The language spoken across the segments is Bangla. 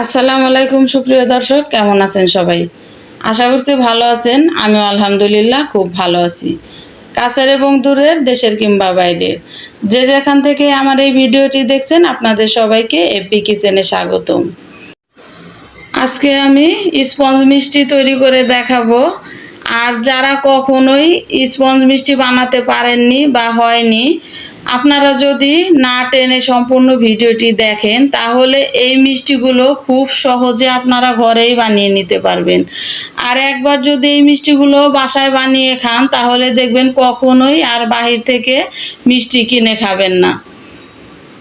আসসালামু আলাইকুম, সুপ্রিয় দর্শক, কেমন আছেন সবাই? আশা করছি ভালো আছেন আমি আলহামদুলিল্লাহ খুব ভালো আছি। কাছের এবং দূরের, দেশের কিংবা বাইরের যে যেখান থেকে আমার এই ভিডিওটি দেখছেন, আপনাদের সবাইকে এফবি কিচেনে স্বাগতম। আজকে আমি স্পঞ্জ মিষ্টি তৈরি করে দেখাবো। আর যারা কখনোই স্পঞ্জ মিষ্টি বানাতে পারেননি বা হয়নি আপনারা যদি না টেনে সম্পূর্ণ ভিডিওটি দেখেন, তাহলে এই মিষ্টিগুলো খুব সহজে আপনারা ঘরেই বানিয়ে নিতে পারবেন। আর একবার যদি এই মিষ্টিগুলো বাসায় বানিয়ে খান, তাহলে দেখবেন কখনোই আর বাহির থেকে মিষ্টি কিনে খাবেন না।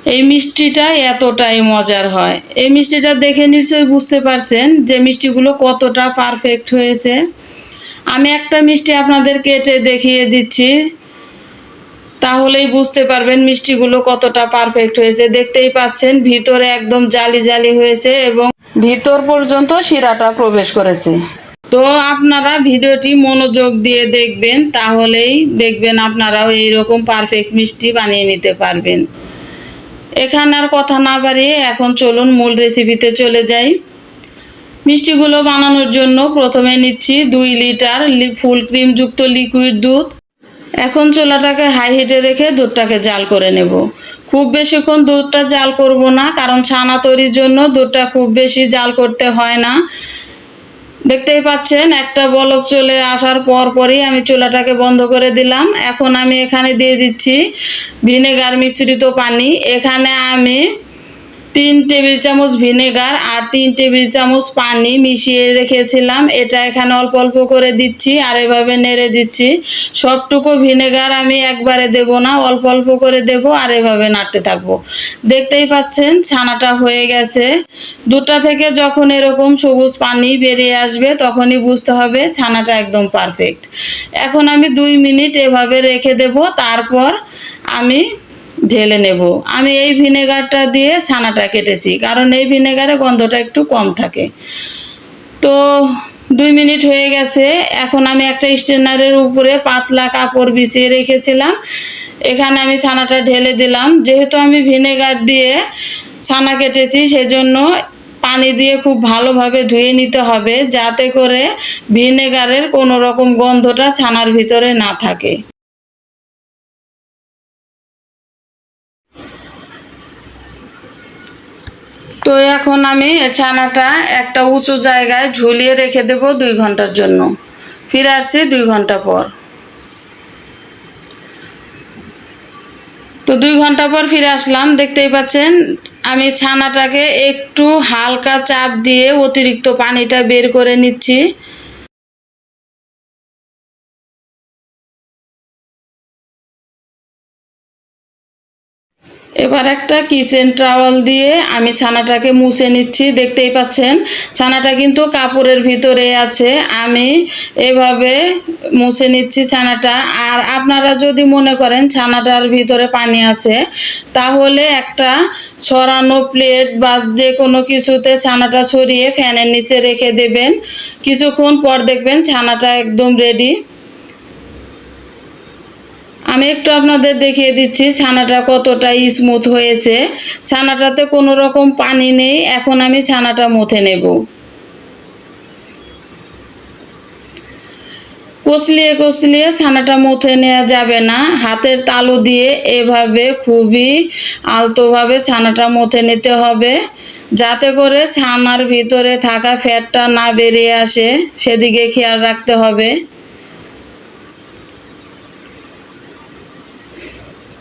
এই মিষ্টিটা এতটাই মজার হয়। এই মিষ্টিটা দেখে নিশ্চয়ই বুঝতে পারছেন যে মিষ্টিগুলো কতটা পারফেক্ট হয়েছে। আমি একটা মিষ্টি আপনাদের কেটে দেখিয়ে দিচ্ছি। তাহলেই বুঝতে পারবেন মিষ্টিগুলো কতটা পারফেক্ট হয়েছে। দেখতেই পাচ্ছেন, ভিতরে একদম জালি জালি হয়েছে এবং ভিতর পর্যন্ত শিরাটা প্রবেশ করেছে। তো আপনারা ভিডিওটি মনোযোগ দিয়ে দেখবেন, তাহলেই দেখবেন আপনারাও এইরকম পারফেক্ট মিষ্টি বানিয়ে নিতে পারবেন। এখানে আর কথা না বাড়িয়ে এখন চলুন মূল রেসিপিতে চলে যাই। মিষ্টিগুলো বানানোর জন্য প্রথমে নিচ্ছি দুই লিটার ফুল ক্রিমযুক্ত লিকুইড দুধ। এখন চুলাটাকে হাই হিটে রেখে দুধটাকে জাল করে নেব। খুব বেশিক্ষণ দুধটা জাল করব না, কারণ ছানা তৈরির জন্য দুধটা খুব বেশি জাল করতে হয় না। দেখতেই পাচ্ছেন, একটা বলক চলে আসার পর পরই আমি চুলাটাকে বন্ধ করে দিলাম। এখন আমি এখানে দিয়ে দিচ্ছি ভিনেগার মিশ্রিত পানি। এখানে আমি তিন টেবিল চামচ ভিনেগার আর তিন টেবিল চামচ পানি মিশিয়ে রেখেছিলাম। এটা এখানে অল্প অল্প করে দিচ্ছি আর এভাবে নেড়ে দিচ্ছি। সবটুকু ভিনেগার আমি একবারে দেব না, অল্প অল্প করে দেব আর এভাবে নাড়তে থাকব। দেখতেই পাচ্ছেন, ছানাটা হয়ে গেছে। দুটা থেকে যখন এরকম সবুজ পানি বেরিয়ে আসবে, তখনই বুঝতে হবে ছানাটা একদম পারফেক্ট। এখন আমি দুই মিনিট এভাবে রেখে দেব। তারপর আমি ঢেলে নেব। আমি এই ভিনেগারটা দিয়ে ছানাটা কেটেছি, কারণ এই ভিনেগারে গন্ধটা একটু কম থাকে। তো দুই মিনিট হয়ে গেছে, এখন আমি একটা স্টেনারের উপরে পাতলা কাপড় বিছিয়ে রেখেছিলাম। এখানে আমি ছানাটা ঢেলে দিলাম। যেহেতু আমি ভিনেগার দিয়ে ছানা কেটেছি, সেজন্য পানি দিয়ে খুব ভালোভাবে ধুয়ে নিতে হবে, যাতে করে ভিনেগারের কোনো রকম গন্ধটা ছানার ভিতরে না থাকে। তো এখন আমি ছানাটা একটা উঁচু জায়গায় ঝুলিয়ে রেখে দেব দুই ঘণ্টার জন্য। ফিরে আসছি দুই ঘণ্টা পর। তো দুই ঘণ্টা পর ফিরে আসলাম। দেখতেই পাচ্ছেন, আমি ছানাটাকে একটু হালকা চাপ দিয়ে অতিরিক্ত পানিটা বের করে নিচ্ছি। এবার একটা কিচেন ট্রাওয়াল দিয়ে আমি ছানাটাকে মুছে নিচ্ছি, দেখতেই পাচ্ছেন। ছানাটা কিন্তু কাপড়ের ভিতরে আছে। আমি এভাবে মুছে নিচ্ছি ছানাটা। আর আপনারা যদি মনে করেন ছানাটার ভিতরে পানি আছে, তাহলে একটা ছড়ানো প্লেট বা যে কোনো কিছুতে ছানাটা ছড়িয়ে ফ্যানের নিচে রেখে দেবেন। কিছুক্ষণ পর দেখবেন ছানাটা একদম রেডি আমি একটু আপনাদের দেখিয়ে দিচ্ছি, ছানাটা কতটা স্মুথ হয়েছে। ছানাটাতে কোনো রকম পানি নেই, এখন আমি ছানাটা মুথে নেব। কষলিয়ে কষলিয়ে ছানাটা মুথে নেওয়া যাবে না। হাতের তালু দিয়ে এভাবে খুবই আলতোভাবে ছানাটা মুথে নিতে হবে, যাতে করে ছানার ভিতরে থাকা ফ্যাটটা না বেরিয়ে আসে। সেদিকে খেয়াল রাখতে হবে।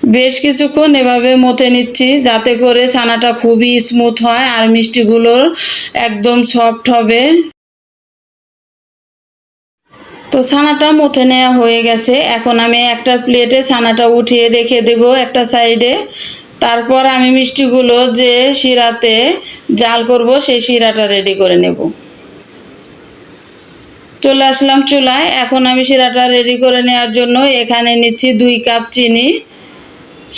বেশ কিছুক্ষণ এভাবে মতে নিচ্ছি, যাতে করে ছানাটা খুবই স্মুথ হয় আর মিষ্টিগুলোর একদম সফট হবে। তো ছানাটা মথে নেওয়া হয়ে গেছে। এখন আমি একটা প্লেটে ছানাটা উঠিয়ে রেখে দেব একটা সাইডে তারপর আমি মিষ্টিগুলো যে শিরাতে জাল করব, সেই শিরাটা রেডি করে নেব। চলে আসলাম চুলায়। এখন আমি শিরাটা রেডি করে নেওয়ার জন্য এখানে নিচ্ছি দুই কাপ চিনি।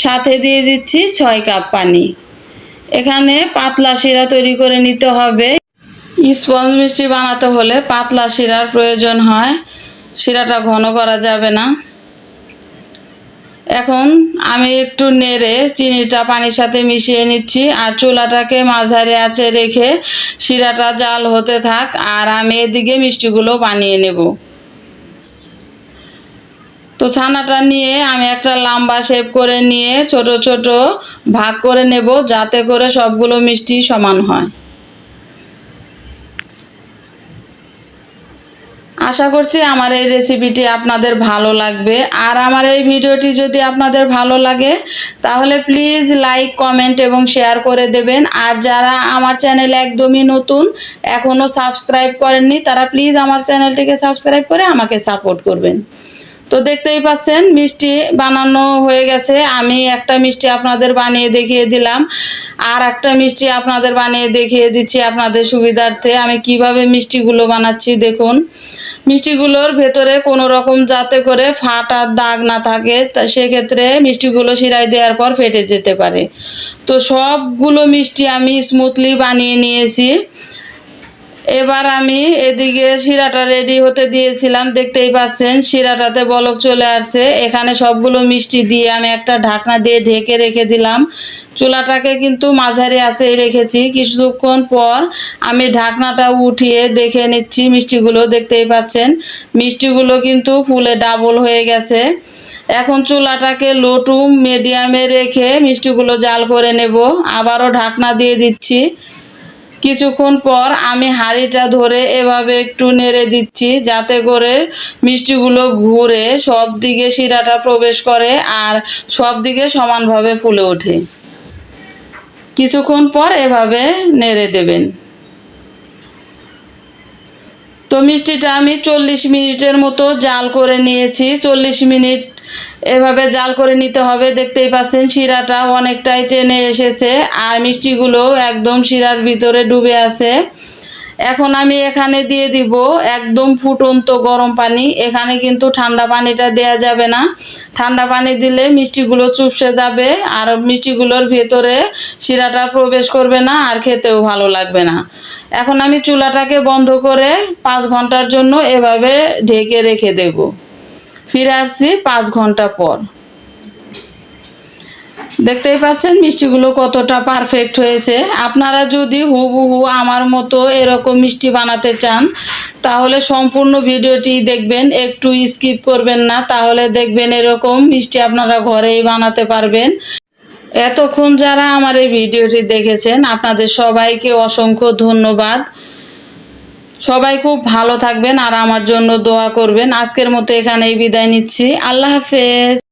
সাথে দিয়ে দিচ্ছি ছয় কাপ পানি। এখানে পাতলা শিরা তৈরি করে নিতে হবে। স্পঞ্জ মিষ্টি বানাতে হলে পাতলা শিরার প্রয়োজন হয়। শিরাটা ঘন করা যাবে না। এখন আমি একটু নেড়ে চিনিটা পানির সাথে মিশিয়ে নিচ্ছি আর চুলাটাকে মাঝারি আছে রেখে শিরাটা জাল হতে থাক আর আমি এদিকে মিষ্টিগুলো বানিয়ে নেব। তো ছানাটা নিয়ে আমি একটা লম্বা শেপ করে নিয়ে ছোট ছোট ভাগ করে নেব যাতে করে সবগুলো মিষ্টি সমান হয়। আশা করছি আমার এই রেসিপিটি আপনাদের ভালো লাগবে। আর আমার এই ভিডিওটি যদি আপনাদের ভালো লাগে, তাহলে প্লিজ লাইক কমেন্ট এবং শেয়ার করে দেবেন। আর যারা আমার চ্যানেল একদমই নতুন এখনও সাবস্ক্রাইব করেননি, তারা প্লিজ আমার চ্যানেলটিকে সাবস্ক্রাইব করে আমাকে সাপোর্ট করবেন। তো দেখতেই পাচ্ছেন, মিষ্টি বানানো হয়ে গেছে। আমি একটা মিষ্টি আপনাদের বানিয়ে দেখিয়ে দিলাম। আর একটা মিষ্টি আপনাদের বানিয়ে দেখিয়ে দিচ্ছি আপনাদের সুবিধার্থে। আমি কীভাবে মিষ্টিগুলো বানাচ্ছি দেখুন। মিষ্টিগুলোর ভেতরে কোনো রকম যাতে করে ফাটার দাগ না থাকে, তা সেক্ষেত্রে মিষ্টিগুলো শিরাই দেওয়ার পর ফেটে যেতে পারে। তো সবগুলো মিষ্টি আমি স্মুথলি বানিয়ে নিয়েছি। এবার আমি এদিকে শিরাটা রেডি হতে দিয়েছিলাম, দেখতেই পাচ্ছেন, শিরাটাতে বলক চলে আসছে। এখানে সবগুলো মিষ্টি দিয়ে আমি একটা ঢাকনা দিয়ে ঢেকে রেখে দিলাম। চুলাটাকে কিন্তু মাঝারি আছেই রেখেছি। কিছুক্ষণ পর আমি ঢাকনাটা উঠিয়ে দেখে নিচ্ছি মিষ্টিগুলো, দেখতেই পাচ্ছেন। মিষ্টিগুলো কিন্তু ফুলে ডাবল হয়ে গেছে। এখন চুলাটাকে লো মিডিয়ামে রেখে মিষ্টিগুলো জাল করে নেব। আবারও ঢাকনা দিয়ে দিচ্ছি। কিছুক্ষণ পর আমি হাঁড়িটা ধরে এভাবে একটু নেড়ে দিচ্ছি যাতে করে মিষ্টিগুলো ঘুরে সব দিকে শিরাটা প্রবেশ করে আর সব দিকে সমানভাবে ফুলে ওঠে। কিছুক্ষণ পর এভাবে নেড়ে দেবেন। তো মিষ্টিটা আমি চল্লিশ মিনিটের মতো জাল করে নিয়েছি। চল্লিশ মিনিট এভাবে জাল করে নিতে হবে, দেখতেই পাচ্ছেন শিরাটা অনেকটাই টেনে এসেছে আর মিষ্টিগুলো একদম শিরার ভিতরে ডুবে আছে। এখন আমি এখানে দিয়ে দিব একদম ফুটন্ত গরম পানি, এখানে কিন্তু ঠান্ডা পানিটা দেয়া যাবে না। ঠান্ডা পানি দিলে মিষ্টিগুলো চুপসে যাবে আর মিষ্টিগুলোর ভেতরে শিরাটা প্রবেশ করবে না আর খেতেও ভালো লাগবে না। এখন আমি চুলাটাকে বন্ধ করে পাঁচ ঘণ্টার জন্য এভাবে ঢেকে রেখে দেব। ফিরে আসছি পাঁচ ঘণ্টা পর। দেখতেই পাচ্ছেন মিষ্টিগুলো কতটা পারফেক্ট হয়েছে। আপনারা যদি হুবহু আমার মতো এরকম মিষ্টি বানাতে চান, তাহলে সম্পূর্ণ ভিডিওটি দেখবেন, একটু স্কিপ করবেন না, তাহলে দেখবেন এরকম মিষ্টি আপনারা ঘরেই বানাতে পারবেন। এতক্ষণ যারা আমার এই ভিডিওটি দেখেছেন, আপনাদের সবাইকে অসংখ্য ধন্যবাদ। সবাই খুব ভালো থাকবেন আর আমার জন্য দোয়া করবেন। আজকের মতো এখানেই বিদায় নিচ্ছি। আল্লাহ হাফেজ।